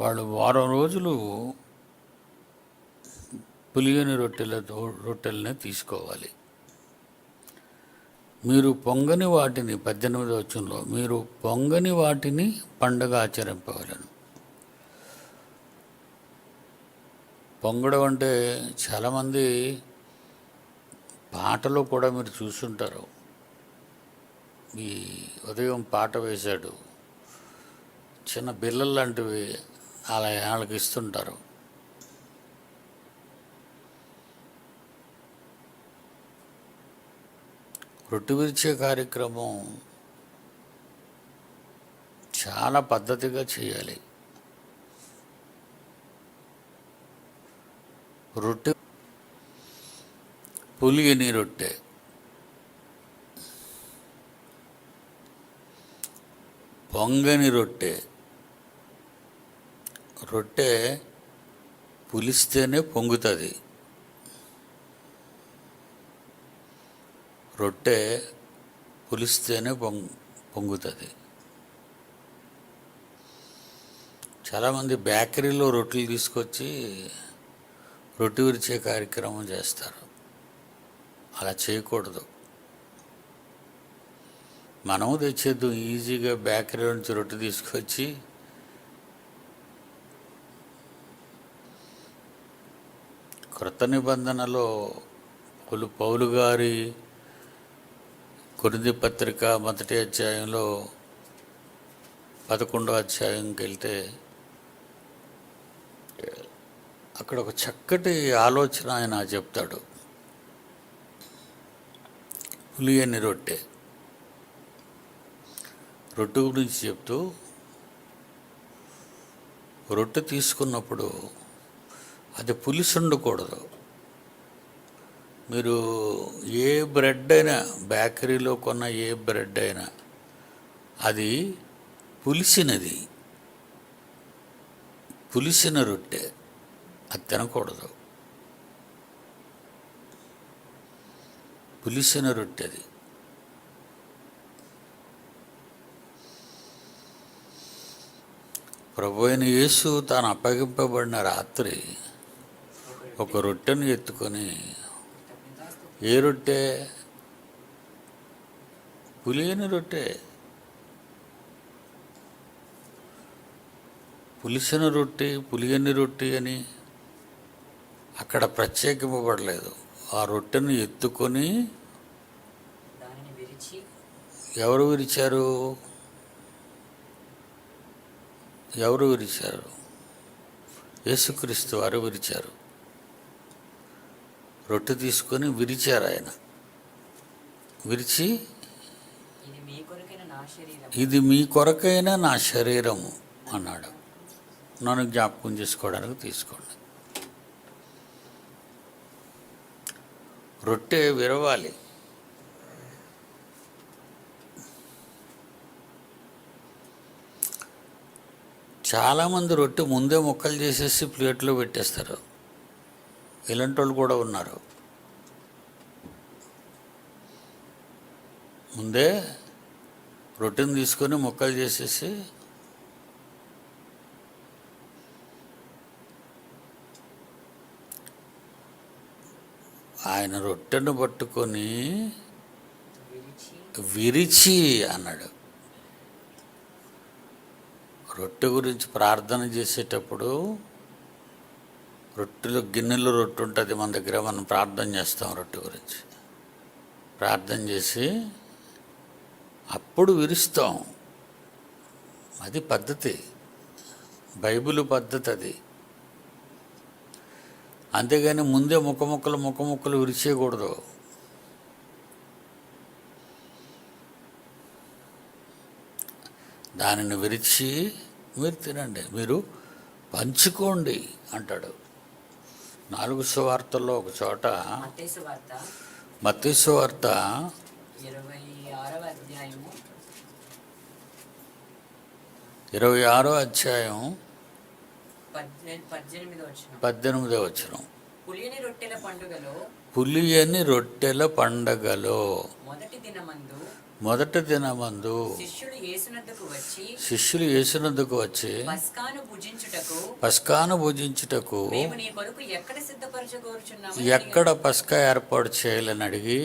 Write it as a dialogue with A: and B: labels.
A: వాళ్ళు వారం రోజులు పులియని రొట్టెలతో రొట్టెలనే తీసుకోవాలి. మీరు పొంగని వాటిని పద్దెనిమిది వచ్చంలో మీరు పొంగని వాటిని పండగ ఆచరింపవలను. పొంగడం అంటే చాలామంది పాటలో కూడా మీరు చూసుంటారు. ఈ ఉదయం పాట వేశాడు. చిన్న బిల్లలు లాంటివి అలా వాళ్ళకి ఇస్తుంటారు. రొట్టె విరిచే కార్యక్రమం చాలా పద్ధతిగా చేయాలి. రొట్టె పులియని రొట్టె. పొంగని రొట్టె. రొట్టె పులిస్తేనే పొంగుతుంది. రొట్టె పులిస్తేనే పొంగ్ పొంగుతుంది. చాలామంది బేకరీలో రొట్టెలు తీసుకొచ్చి రొట్టె విరిచే కార్యక్రమం చేస్తారు. అలా చేయకూడదు. మనము తెచ్చేద్దాం ఈజీగా బేకరీ నుంచి రొట్టె తీసుకొచ్చి క్రొత్త నిబంధనలో పులు పౌలు గారి కొరింది పత్రిక మొదటి అధ్యాయంలో పదకొండో అధ్యాయంకి వెళ్తే అక్కడ ఒక చక్కటి ఆలోచన ఆయన చెప్తాడు. పులియని రొట్టె. రొట్టె గురించి చెప్తూ రొట్టె తీసుకున్నప్పుడు అది పులిసి ఉండకూడదు మీరు ఏ బ్రెడ్ అయినా బేకరీలో కొన్న ఏ బ్రెడ్ అయినా అది పులిసినది. పులిసిన రొట్టె. అది తినకూడదు. పులిసిన రొట్టె అది. ప్రభు అయిన యేసు తాను అప్పగింపబడిన రాత్రి ఒక రొట్టెను ఎత్తుకొని ఏ రొట్టె? పులియని రొట్టె. పులిసిన రొట్టె పులియని రొట్టె అని అక్కడ ప్రత్యేకింపబడలేదు. ఆ రొట్టెను ఎత్తుకొని ఎవరు విరిచారు? ఎవరు విరిచారు? యేసుక్రీస్తు వారు విరిచారు. రొట్టె తీసుకొని విరిచారు ఆయన. విరిచి
B: ఇది మీ కొరకైన నా శరీరం
A: ఇది మీ కొరకైన నా శరీరము అన్నాడు. నన్ను జ్ఞాపకం చేసుకోవడానికి తీసుకోండి. రొట్టె విరవాలి. చాలామంది రొట్టె ముందే ముక్కలు చేసేసి ప్లేట్లో పెట్టేస్తారు. ఇలాంటి వాళ్ళు కూడా ఉన్నారు. ముందే రొట్టెని తీసుకొని ముక్కలు చేసేసి ఆయన రొట్టెను పట్టుకొని
B: విరిచి
A: విరిచి అన్నాడు. రొట్టె గురించి ప్రార్థన చేసేటప్పుడు రొట్టెలు గిన్నెలు రొట్టె ఉంటుంది మన దగ్గర మనం ప్రార్థన చేస్తాం రొట్టె గురించి. ప్రార్థన చేసి అప్పుడు విరుస్తాం. అది పద్ధతి. బైబిల్ పద్ధతి అది. అంతేగాని ముందే ముఖముక్కలు ముఖముక్కలు విరిచేయకూడదు. దానిని విరిచి మీరు తినండి. మీరు పంచుకోండి అంటాడు. నాలుగు సువార్తల్లో ఒక చోట
B: మత్తేసు వార్త.
A: మత్తీసు వార్త
B: ఇరవై
A: ఆరో అధ్యాయం పద్దెనిమిదో వచ్చిన
B: పులియని రొట్టెల పండుగలో
A: పులియని రొట్టెల పండగలో
B: మొదటి దినమందు
A: మొదటి దినమందు
B: శిష్యులు యేసునద్దకు వచ్చి
A: శిష్యులు వేసినందుకు వచ్చి
B: పస్కాను భుజించుటకు
A: పస్కాను భుజించుటకు
B: మేము నీ కొరకు ఎక్కడ సిద్ధపరచగోరుచున్నాము
A: ఎక్కడ పస్కా ఏర్పాటు చేయాలని అడిగి